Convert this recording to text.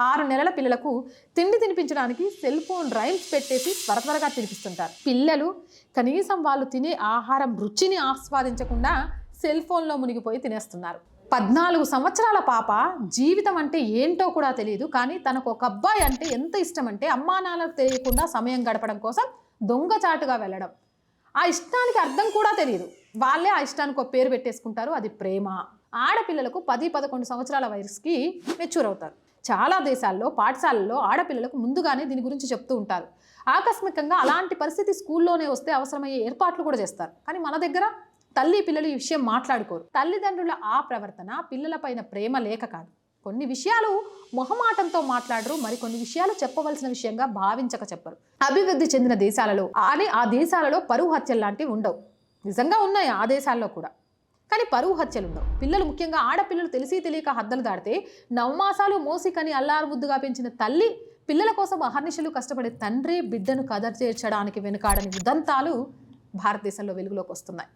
ఆరు నెలల పిల్లలకు తిండి తినిపించడానికి సెల్ ఫోన్ రైమ్స్ పెట్టేసి త్వర త్వరగా తినిపిస్తుంటారు. పిల్లలు కనీసం వాళ్ళు తినే ఆహారం రుచిని ఆస్వాదించకుండా సెల్ ఫోన్లో మునిగిపోయి తినేస్తున్నారు. పద్నాలుగు సంవత్సరాల పాప జీవితం అంటే ఏంటో కూడా తెలియదు కానీ తనకు ఒక అబ్బాయి అంటే ఎంత ఇష్టం అంటే అమ్మా నాన్నకు తెలియకుండా సమయం గడపడం కోసం దొంగచాటుగా వెళ్ళడం. ఆ ఇష్టానికి అర్థం కూడా తెలియదు వాళ్ళే ఆ ఇష్టానికి ఒక పేరు పెట్టేసుకుంటారు. అది ప్రేమ. ఆడపిల్లలకు పది పదకొండు సంవత్సరాల వయసుకి మెచ్యూర్ అవుతారు. చాలా దేశాల్లో పాఠశాలల్లో ఆడపిల్లలకు ముందుగానే దీని గురించి చెప్తూ ఉంటారు. ఆకస్మికంగా అలాంటి పరిస్థితి స్కూల్లోనే వస్తే అవసరమయ్యే ఏర్పాట్లు కూడా చేస్తారు. కానీ మన దగ్గర తల్లి పిల్లలు ఈ విషయం మాట్లాడుకోరు. తల్లిదండ్రుల ఆ ప్రవర్తన పిల్లలపైన ప్రేమ లేక కాదు. కొన్ని విషయాలు మొహమాటంతో మాట్లాడరు మరికొన్ని విషయాలు చెప్పవలసిన విషయంగా భావించక చెప్పరు. అభివృద్ధి చెందిన దేశాలలో అని ఆ దేశాలలో పరువు హత్యలు లాంటివి ఉండవు. నిజంగా ఉన్నాయి ఆ దేశాల్లో కూడా. కానీ పరువు హత్యలు ఉండవు పిల్లలు ముఖ్యంగా ఆడపిల్లలు తెలిసి తెలియక హద్దలు దాడితే నవమాసాలు మోసికని అల్లారుబుద్దుగా పెంచిన తల్లి పిల్లల కోసం అహర్నిశలు కష్టపడే తండ్రి బిడ్డను కదర్ చేర్చడానికి వెనుకాడని ఉదంతాలు భారతదేశంలో వెలుగులోకి వస్తున్నాయి.